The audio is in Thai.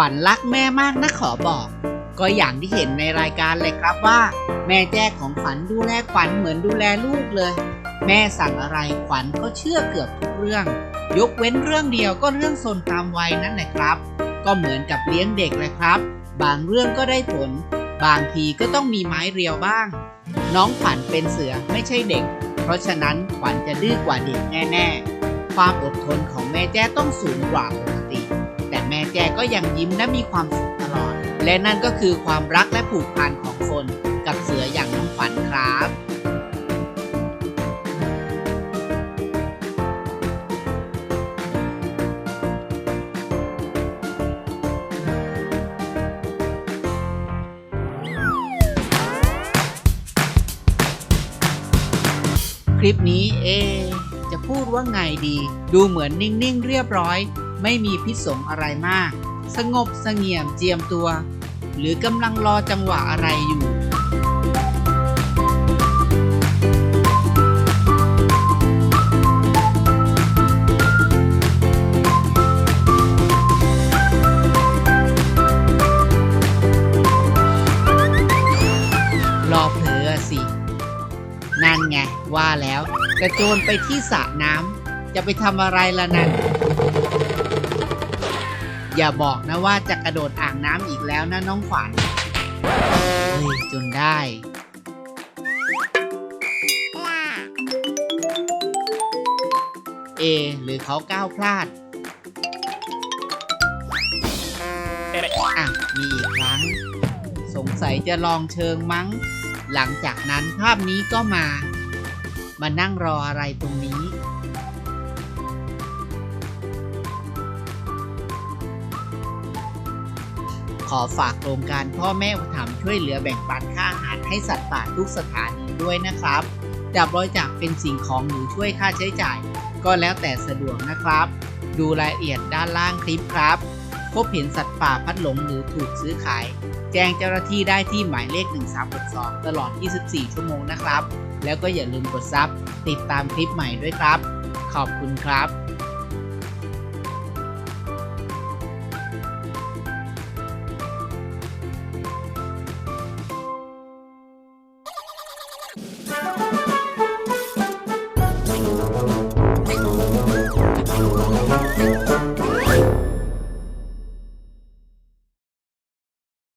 ขวัญรักแม่มากนะขอบอก ก็อย่างที่เห็นในรายการเลยครับว่า แม่แจ้ของขวัญดูแลขวัญเหมือนดูแลลูกเลย แม่สั่งอะไรขวัญก็เชื่อเกือบทุกเรื่อง ยกเว้นเรื่องเดียวก็เรื่องสนตามวัยนั่นแหละครับ ก็เหมือนกับเลี้ยงเด็กเลยครับ บางเรื่องก็ได้ผล บางทีก็ต้องมีไม้เรียวบ้าง น้องขวัญเป็นเสือไม่ใช่เด็ก เพราะฉะนั้นขวัญจะดื้อกว่าเด็กแน่ ๆ ความอดทนของแม่แจ้ต้องสูงกว่าปกติ แม่แจ้ก็ยังยิ้มและมีความสุขตลอด และนั่นก็คือความรักและผูกพันของคนกับเสืออย่างน้องขวัญครับคลิปนี้เอ จะพูดว่าไงดี ดูเหมือนนิ่ง ๆ เรียบร้อย ไม่มีพิษสงอะไรมาก สงบเสงี่ยมเจียมตัว หรือกำลังรอจังหวะอะไรอยู่รอเผลอสินั่นไงว่าแล้วกระโจนไปที่สระน้ำจะไปทำอะไรละนั่น อย่าบอกนะว่าจะกระโดดอ่างน้ำอีกแล้วนะน้องขวัญเฮ้ยจนได้เอหรือเขาก้าวพลาดอะมีอีกครั้ง สงสัยจะลองเชิงมั้ง หลังจากนั้นภาพนี้ก็มา มานั่งรออะไรตรงนี้ ขอฝากโครงการพ่อแม่อุปถัมภ์ช่วยเหลือแบ่งปันค่าอาหารให้สัตว์ป่าทุกสถานีด้วยนะครับจะบริจาคเป็นสิ่งของหรือช่วยค่าใช้จ่าย ก็แล้วแต่สะดวกนะครับ ดูรายละเอียดด้านล่างคลิปครับ พบเห็นสัตว์ป่าพัดหลงหรือถูกซื้อขาย แจ้งเจ้าหน้าที่ได้ที่หมายเลข 1362 ตลอด 24 ชั่วโมงนะครับ แล้วก็อย่าลืมกดซับติดตามคลิปใหม่ด้วยครับ ขอบคุณครับ